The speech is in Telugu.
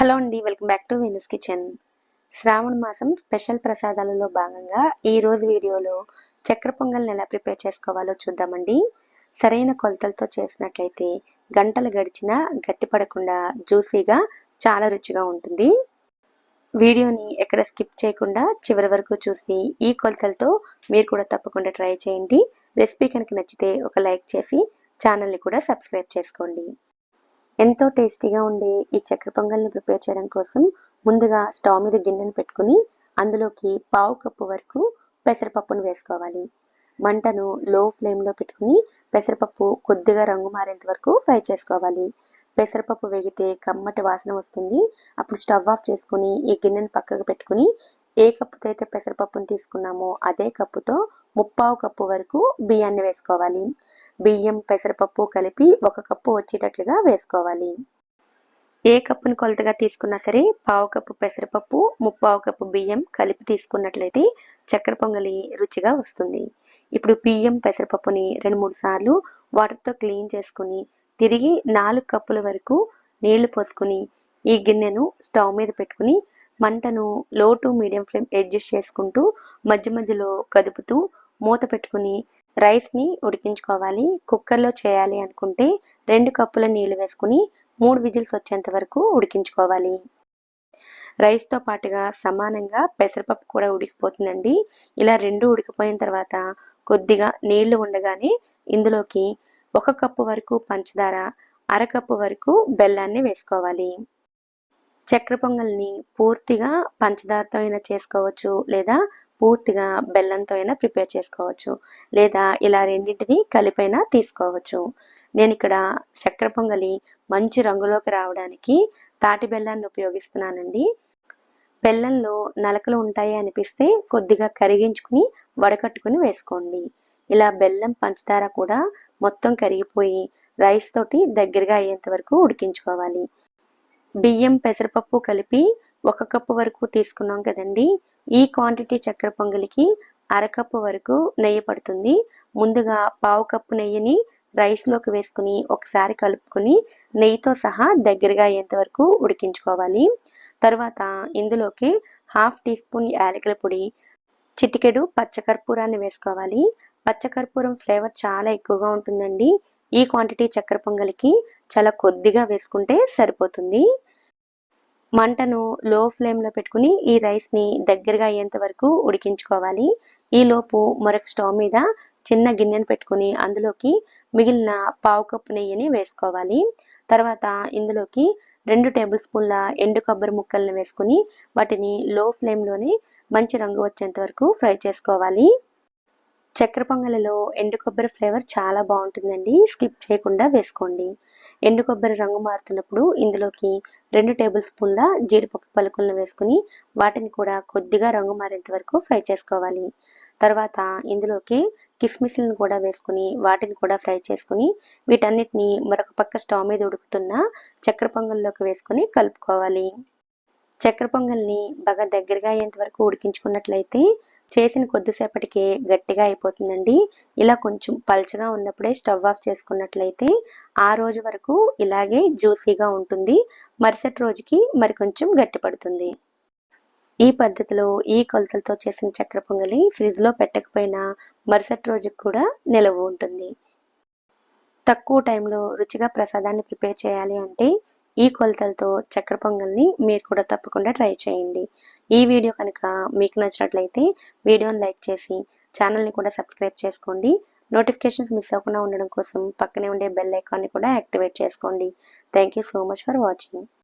హలో అండి welcome back to Venus Kitchen. Shravana మాసం స్పెషల్ ప్రసాదాలలో భాగంగా ఈరోజు వీడియోలో చక్కెర పొంగల్ని ఎలా ప్రిపేర్ చేసుకోవాలో చూద్దామండి. సరైన కొలతలతో చేసినట్లయితే గంటలు గడిచినా గట్టిపడకుండా జ్యూసీగా చాలా రుచిగా ఉంటుంది. వీడియోని ఎక్కడ స్కిప్ చేయకుండా చివరి వరకు చూసి ఈ కొలతలతో మీరు కూడా తప్పకుండా ట్రై చేయండి. రెసిపీ కనుక నచ్చితే ఒక లైక్ చేసి ఛానల్ని కూడా సబ్స్క్రైబ్ చేసుకోండి. ఎంతో టేస్టీగా ఉండే ఈ చక్కెర పొంగల్ని ప్రిపేర్ చేయడం కోసం ముందుగా స్టవ్ మీద గిన్నెను పెట్టుకుని అందులోకి పావు కప్పు వరకు పెసరపప్పును వేసుకోవాలి. మంటను లో ఫ్లేమ్లో పెట్టుకుని పెసరపప్పు కొద్దిగా రంగు మారేంత వరకు ఫ్రై చేసుకోవాలి. పెసరపప్పు వేగితే కమ్మటి వాసన వస్తుంది. అప్పుడు స్టవ్ ఆఫ్ చేసుకుని ఈ గిన్నెను పక్కకు పెట్టుకుని ఏ కప్పుతో అయితే పెసరపప్పును తీసుకున్నామో అదే కప్పుతో ముప్పావు కప్పు వరకు బియ్యాన్ని వేసుకోవాలి. బియ్యం పెసరపప్పు కలిపి ఒక కప్పు వచ్చేటట్లుగా వేసుకోవాలి. ఏ కప్పును కొలతగా తీసుకున్నా సరే పావు కప్పు పెసరపప్పు ముప్పావు కప్పు బియ్యం కలిపి తీసుకున్నట్లయితే చక్కెర పొంగలి రుచిగా వస్తుంది. ఇప్పుడు బియ్యం పెసరపప్పుని రెండు మూడు సార్లు వాటర్తో క్లీన్ చేసుకుని తిరిగి నాలుగు కప్పుల వరకు నీళ్ళు పోసుకుని ఈ గిన్నెను స్టవ్ మీద పెట్టుకుని మంటను లో టు మీడియం ఫ్లేమ్ అడ్జస్ట్ చేసుకుంటూ మధ్య మధ్యలో కదుపుతూ మూత పెట్టుకుని రైస్ని ఉడికించుకోవాలి. కుక్కర్లో చేయాలి అనుకుంటే రెండు కప్పుల నీళ్ళు వేసుకుని మూడు విజిల్స్ వచ్చేంత వరకు ఉడికించుకోవాలి. రైస్తో పాటుగా సమానంగా పెసరపప్పు కూడా ఉడికిపోతుందండి. ఇలా రెండు ఉడికిపోయిన తర్వాత కొద్దిగా నీళ్ళు ఉండగానే ఇందులోకి ఒక కప్పు వరకు పంచదార అరకప్పు వరకు బెల్లాన్ని వేసుకోవాలి. చక్కెర పొంగల్ని పూర్తిగా పంచదారతో అయినా చేసుకోవచ్చు లేదా పూర్తిగా బెల్లంతో అయినా ప్రిపేర్ చేసుకోవచ్చు. లేదా ఇలా రెండింటిని కలిపైనా తీసుకోవచ్చు. నేను ఇక్కడ చక్కెర పొంగలి మంచి రంగులోకి రావడానికి తాటి బెల్లాన్ని ఉపయోగిస్తున్నానండి. బెల్లంలో నలకలు ఉంటాయి అనిపిస్తే కొద్దిగా కరిగించుకుని వడకట్టుకుని వేసుకోండి. ఇలా బెల్లం పంచదార కూడా మొత్తం కరిగిపోయి రైస్ తోటి దగ్గరగా అయ్యేంత వరకు ఉడికించుకోవాలి. బియ్యం పెసరపప్పు కలిపి ఒక కప్పు వరకు తీసుకున్నాం కదండి. ఈ క్వాంటిటీ చక్కెర పొంగలికి అరకప్పు వరకు నెయ్యి పడుతుంది. ముందుగా పావు కప్పు నెయ్యిని రైస్లోకి వేసుకుని ఒకసారి కలుపుకొని నెయ్యితో సహా దగ్గరగా అయ్యేంత వరకు ఉడికించుకోవాలి. తర్వాత ఇందులోకి హాఫ్ టీ స్పూన్ యాలకుల పొడి చిటికెడు పచ్చకర్పూరాన్ని వేసుకోవాలి. పచ్చకర్పూరం ఫ్లేవర్ చాలా ఎక్కువగా ఉంటుందండి. ఈ క్వాంటిటీ చక్కెర పొంగలికి చాలా కొద్దిగా వేసుకుంటే సరిపోతుంది. మంటను లో ఫ్లేమ్లో పెట్టుకుని ఈ రైస్ని దగ్గరగా అయ్యేంత వరకు ఉడికించుకోవాలి. ఈ లోపు మరొక స్టవ్ మీద చిన్న గిన్నెను పెట్టుకుని అందులోకి మిగిలిన పావు కప్పు నెయ్యిని వేసుకోవాలి. తర్వాత ఇందులోకి రెండు టేబుల్ స్పూన్ల ఎండు కొబ్బరి ముక్కల్ని వేసుకుని వాటిని లో ఫ్లేమ్లోనే మంచి రంగు వచ్చేంత వరకు ఫ్రై చేసుకోవాలి. చక్కెర పొంగలిలో ఎండు కొబ్బరి ఫ్లేవర్ చాలా బాగుంటుందండి. స్కిప్ చేయకుండా వేసుకోండి. ఎండు కొబ్బరి రంగు మారుతున్నప్పుడు ఇందులోకి రెండు టేబుల్ స్పూన్ల జీడిపప్పు పలుకులను వేసుకుని వాటిని కూడా కొద్దిగా రంగు మారేంత వరకు ఫ్రై చేసుకోవాలి. తర్వాత ఇందులోకి కిస్మిస్లను కూడా వేసుకుని వాటిని కూడా ఫ్రై చేసుకుని వీటన్నిటిని మరొక పక్క స్టవ్ మీద ఉడుకుతున్న చక్కెర పొంగల్లోకి వేసుకుని కలుపుకోవాలి. చక్కెర పొంగల్ని బాగా దగ్గరగా అయ్యేంత వరకు ఉడికించుకున్నట్లయితే చేసిన కొద్దిసేపటికే గట్టిగా అయిపోతుందండి. ఇలా కొంచెం పల్చగా ఉన్నప్పుడే స్టవ్ ఆఫ్ చేసుకున్నట్లయితే ఆ రోజు వరకు ఇలాగే జ్యూసీగా ఉంటుంది. మరుసటి రోజుకి మరి కొంచెం గట్టిపడుతుంది. ఈ పద్ధతిలో ఈ కొలతలతో చేసిన చక్కెర పొంగలి ఫ్రిడ్జ్లో పెట్టకపోయినా మరుసటి రోజుకి కూడా నిలవ ఉంటుంది. తక్కువ టైంలో రుచిగా ప్రసాదాన్ని ప్రిపేర్ చేయాలి అంటే ఈ కొలతలతో చక్కెర పొంగల్ని మీరు కూడా తప్పకుండా ట్రై చేయండి. ఈ వీడియో కనుక మీకు నచ్చినట్లయితే వీడియోని లైక్ చేసి ఛానల్ని కూడా సబ్స్క్రైబ్ చేసుకోండి. నోటిఫికేషన్స్ మిస్ అవ్వకుండా ఉండడం కోసం పక్కనే ఉండే బెల్ ఐకాన్ని కూడా యాక్టివేట్ చేసుకోండి. Thank you so much for watching.